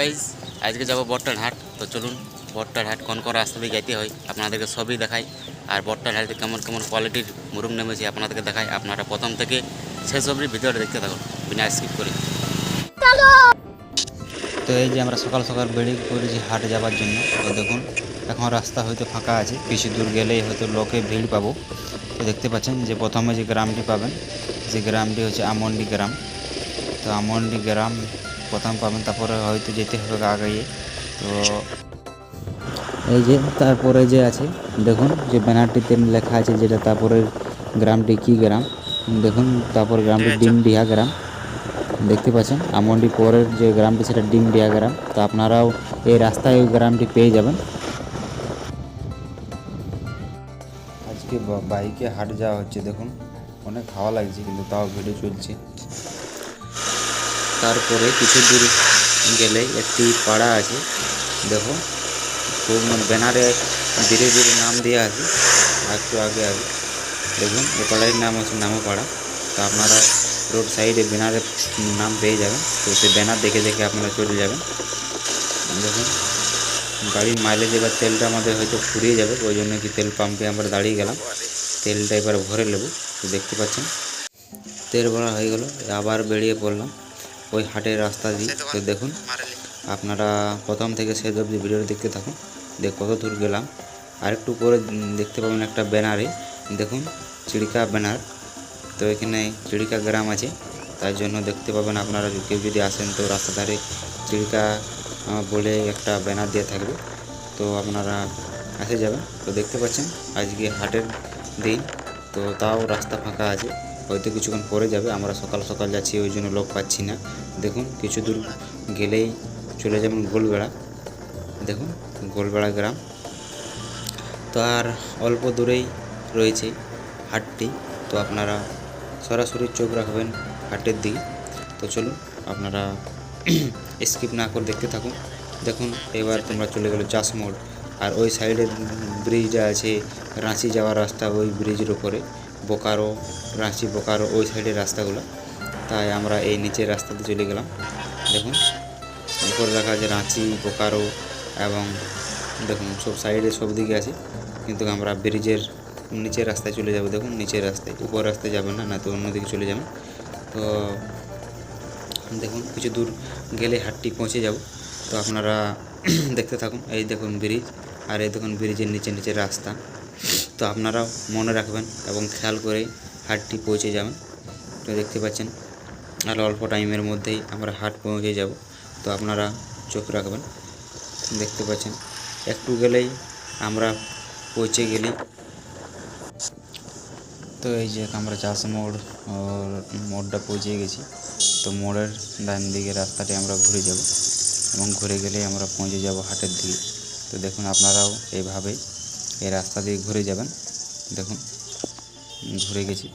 Guys আজকে যাব বট্টার হাট। তো চলুন বট্টার হাট কোন কোন রাস্তা দিয়ে যেতে হয়, আপনাদেরকে সবই দেখাই। আর বট্টার হাটে কেমন কেমন কোয়ালিটির মুরুম নেমেছে আপনাদেরকে দেখাই। আপনারা প্রথম থেকে শেষ অবধি ভিডিওটা দেখতে থাকুন, বিনা স্কিপ করে। তো এই যে আমরা সকাল সকাল বেরিয়ে পড়েছি হাট যাওয়ার জন্য। তো দেখুন, এখন রাস্তা হয়তো ফাঁকা আছে। কিছু দূর গেলেই হয়তো লোকে ভিড় পাবো। তো দেখতে পাচ্ছেন যে প্রথমে যে গ্রামটি পাবেন, যে গ্রামটি হচ্ছে আমন্ডি গ্রাম। তো আমন্ডি গ্রাম প্রথম পাবেন তারপরে হয়তো যেতে হবে আগে তো এই যে তারপরে যে আছে দেখুন যে ব্যানারটিতে লেখা আছে যেটা তারপরে গ্রামটি কি গ্রাম? দেখুন তারপর গ্রামটি ডিমডিহা গ্রাম। দেখতে পাচ্ছেন আমন্ডি পরের যে গ্রামটি সেটা ডিম ডিমডিহা গ্রাম। তো আপনারাও এই রাস্তায় ওই গ্রামটি পেয়ে যাবেন। আজকে বাইকে হাট যাওয়া হচ্ছে দেখুন। অনেক হাওয়া লাগছে কিন্তু তাও ভিডিও চলছে। তারপরে কিছু দূর গেলে একটি পাড়া আছে। দেখো, খুব মানে ব্যানারে ধীরে ধীরে নাম দেওয়া আছে। আর একটু আগে আগে। দেখুন, এ পাড়ার নাম হচ্ছে নামো পাড়া। তো আপনারা রোড সাইডে ব্যানারের নাম পেয়ে যাবেন। তো সেই ব্যানার দেখে দেখে আপনারা চলে যাবেন। দেখুন, গাড়ির মাইলেজ এবার তেলটা আমাদের হয়তো ফুরিয়ে যাবে। ওই জন্য কি তেল পাম্পে আমরা দাঁড়িয়ে গেলাম। তেলটা এবার ভরে নেব। তো দেখতে পাচ্ছেন, তেল ভরা হয়ে গেল। আবার বেরিয়ে পড়লাম। ওই হাটের রাস্তা দিয়ে। তো দেখুন আপনারা প্রথম থেকে শেষ অবধি ভিডিওটা দেখতে থাকুন। দেখ কত দূর গেলাম। আরেকটু উম, দেখতে পাবেন একটা ব্যানারে। দেখুন চিড়িকা ব্যানার। তো এখানে চিড়িকা গ্রাম আছে। তার জন্য দেখতে পাবেন আপনারা কেউ যদি আসেন তো রাস্তা ধারে চিড়িকা বলে একটা ব্যানার দিয়ে থাকবে। তো আপনারা আসে যাবেন। তো দেখতে পাচ্ছেন আজকে হাটের দিন। তো তাও রাস্তা ফাঁকা আছে। হয়তো কিছুক্ষণ পরে যাবে, আমরা সকাল সকাল যাচ্ছি, ওই জন্য লোক পাচ্ছি না। দেখুন, কিছু দূর গেলেই চলে যাবেন গোলবেড়া। দেখুন, গোলবেড়া গ্রাম। তো আর অল্প দূরেই রয়েছে হাটটি, তো আপনারা সরাসরি চোখ রাখবেন হাটের দিকে। তো চলুন, আপনারা স্কিপ না করে দেখতে থাকুন। দেখুন, এবার তোমরা চলে গেলো চাষমোড় আর ওই সাইডে ব্রিজ আছে, রাঁচি যাওয়ার রাস্তা, ওই ব্রিজের উপরে। বোকারো, রাঁচি বোকারো, ওই সাইডের রাস্তাগুলো। তাই আমরা এই নিচের রাস্তাতে চলে গেলাম। দেখুন, উপরে দেখা আছে রাঁচি, বোকারো এবং দেখুন, সব সাইডে সব দিকে আছে। কিন্তু আমরা ব্রিজের নিচের রাস্তায় চলে যাব। দেখুন, নিচের রাস্তায়, উপর রাস্তায় যাবেন না না তো অন্যদিকে চলে যাবেন। তো দেখুন, কিছু দূর গেলে হাটটি পৌঁছে যাব। তো আপনারা দেখতে থাকুন, এই দেখুন ব্রিজ, আর এই দেখুন ব্রিজের নিচে নিচে রাস্তা। তো আপনারাও মনে রাখবেন এবং খেয়াল করে হাটটি পৌঁছে যাবেন। তো দেখতে পাচ্ছেন, আর অল্প টাইমের মধ্যেই আমরা হাট পৌঁছে যাব। তো আপনারা চোখ রাখবেন। দেখতে পাচ্ছেন, একটু গেলেই আমরা পৌঁছে গেলি তো এই যে আমরা চাষ মোড় মোড়টা পৌঁছে গেছি। তো মোড়ের ডান দিকে রাস্তাটি আমরা ঘুরে যাব এবং ঘুরে গেলেই আমরা পৌঁছে যাব হাটের দিকে। তো দেখুন, আপনারাও এইভাবেই এই রাস্তা দিয়ে ঘুরে যাবেন। দেখুন, ঘুরে গেছি।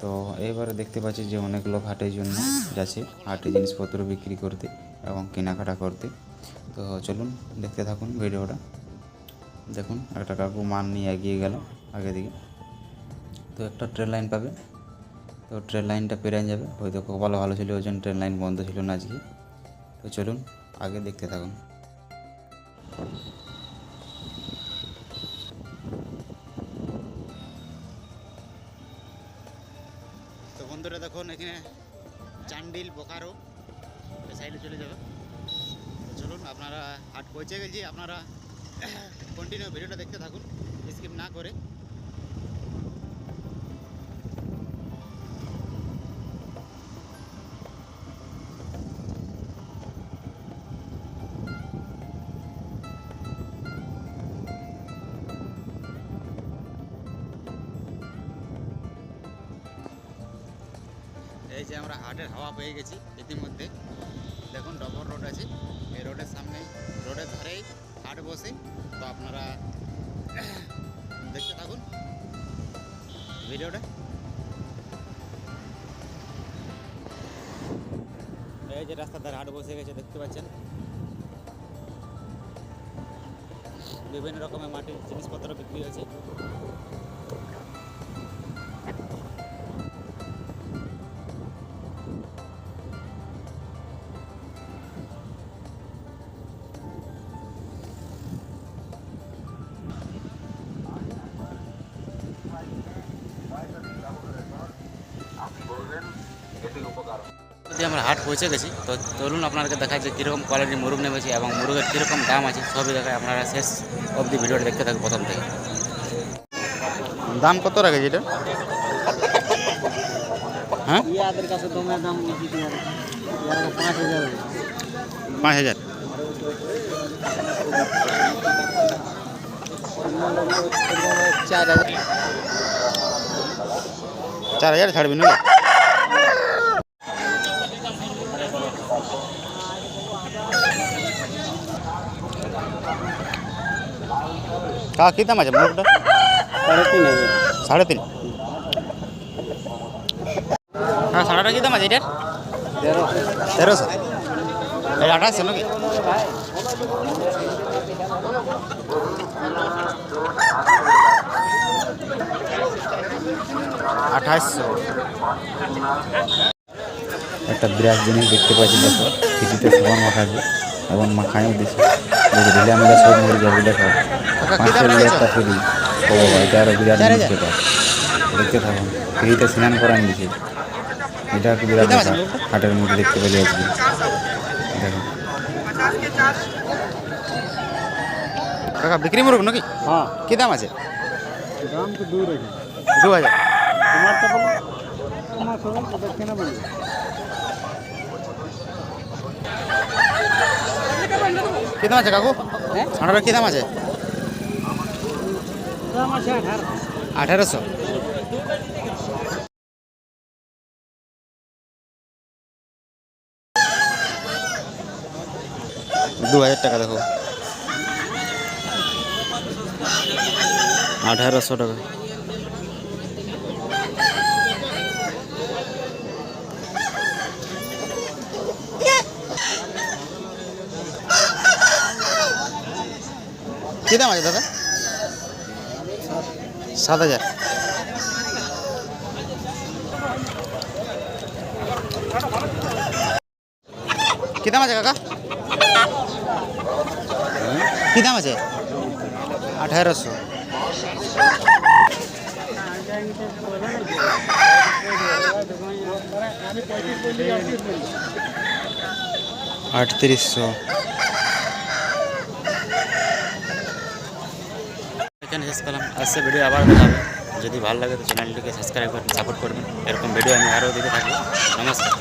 তো এবারে দেখতে পাচ্ছি যে অনেক লোক হাটের জন্য যাচ্ছে, হাটে জিনিসপত্র বিক্রি করতে এবং কেনাকাটা করতে। তো চলুন, দেখতে থাকুন ভিডিওটা। দেখুন, একটা কাকু মান নিয়ে এগিয়ে গেল আগে দিকে। তো একটা ট্রেন লাইন পাবে। তো ট্রেন লাইনটা পেরিয়ে যাবে। হয়তো কপাল ভালো ছিল, ওই জন্য ট্রেন লাইন বন্ধ ছিল না আজকে। তো চলুন, আগে দেখতে থাকুন। বন্ধুরা দেখুন, এখানে চান্ডিল, বোকারো সাইডে চলে যাবে। চলুন, আপনারা হাট পৌঁছে গেছি। আপনারা কন্টিনিউ ভিডিওটা দেখতে থাকুন স্কিপ না করে। এই যে আমরা হাটের হাওয়া পেয়ে গেছি ইতিমধ্যে। দেখুন ডবর রোড আছে। এই রোডের সামনে রোডের ধারেই হাট বসে। তো আপনারা দেখতে থাকুন ভিডিওটা। এই যে রাস্তার ধারে হাট বসে গেছে, দেখতে পাচ্ছেন? বিভিন্ন রকমের মাটির জিনিসপত্র বিক্রি হয়েছে। আমরা হাট পৌঁছে গেছি, তো চলুন আপনাদেরকে দেখায় যে কীরকম কোয়ালিটির মুরগ নেমেছে এবং মুরগের কীরকম দাম আছে, সবই দেখায় আপনারা শেষ অবধি ভিডিওটা দেখতে থাকুন প্রথম থেকে। দাম কত রাখেছে এটা? হ্যাঁ? পাঁচ হাজার। চার হাজার। চার হাজার ছাড়বেন নাকি? কা কী দাম আছে মুরগটা সাড়ে তিন সাড়ে তিন হ্যাঁ সাড়েটা কী দাম আছে এটার তেরোশো তেরোশো এই আঠাশশো নাকি আঠাশশো একটা বিরাট জিনিস দেখতে পাচ্ছি দেখো। পিঠিতে সাবান মাখা আছে এবং মাখাইও দিছে দেখো ঢিলে আমরা সব মরে যাবে দেখো। ফ্রি। ও এটা আরও বিরাট জিনিস ব্যাপার দেখতে থাকুন ফ্রিতে স্নান করান দিছে এটা একটু বিরাট ব্যাপার। হাটের মধ্যে দেখতে পেলে আজকে। দেখো। কাকা বিক্রি মুরগ নাকি? হ্যাঁ। কি দাম আছে? দাম তো দু হাজার। তোমারটা বলো। তোমার সবাই কি দাম আছে কাকু? হ্যাঁ? ষাঁড়ার কি দাম আছে? আঠারোশো। দু হাজার টাকা দেখো। আঠারোশো টাকা। কি দাম আছে দাদা? সাত হাজার কি দাম আছে কাকা? কি দাম আছে? আঠারোশো। আটত্রিশশো। শেষ করলাম আজকে ভিডিও আবার দেখা হবে যদি ভালো লাগে তো চ্যানেলটিকে সাবস্ক্রাইব করবেন সাপোর্ট করবেন। এরকম ভিডিও আমি আরও দিতে থাকব। নমস্কার।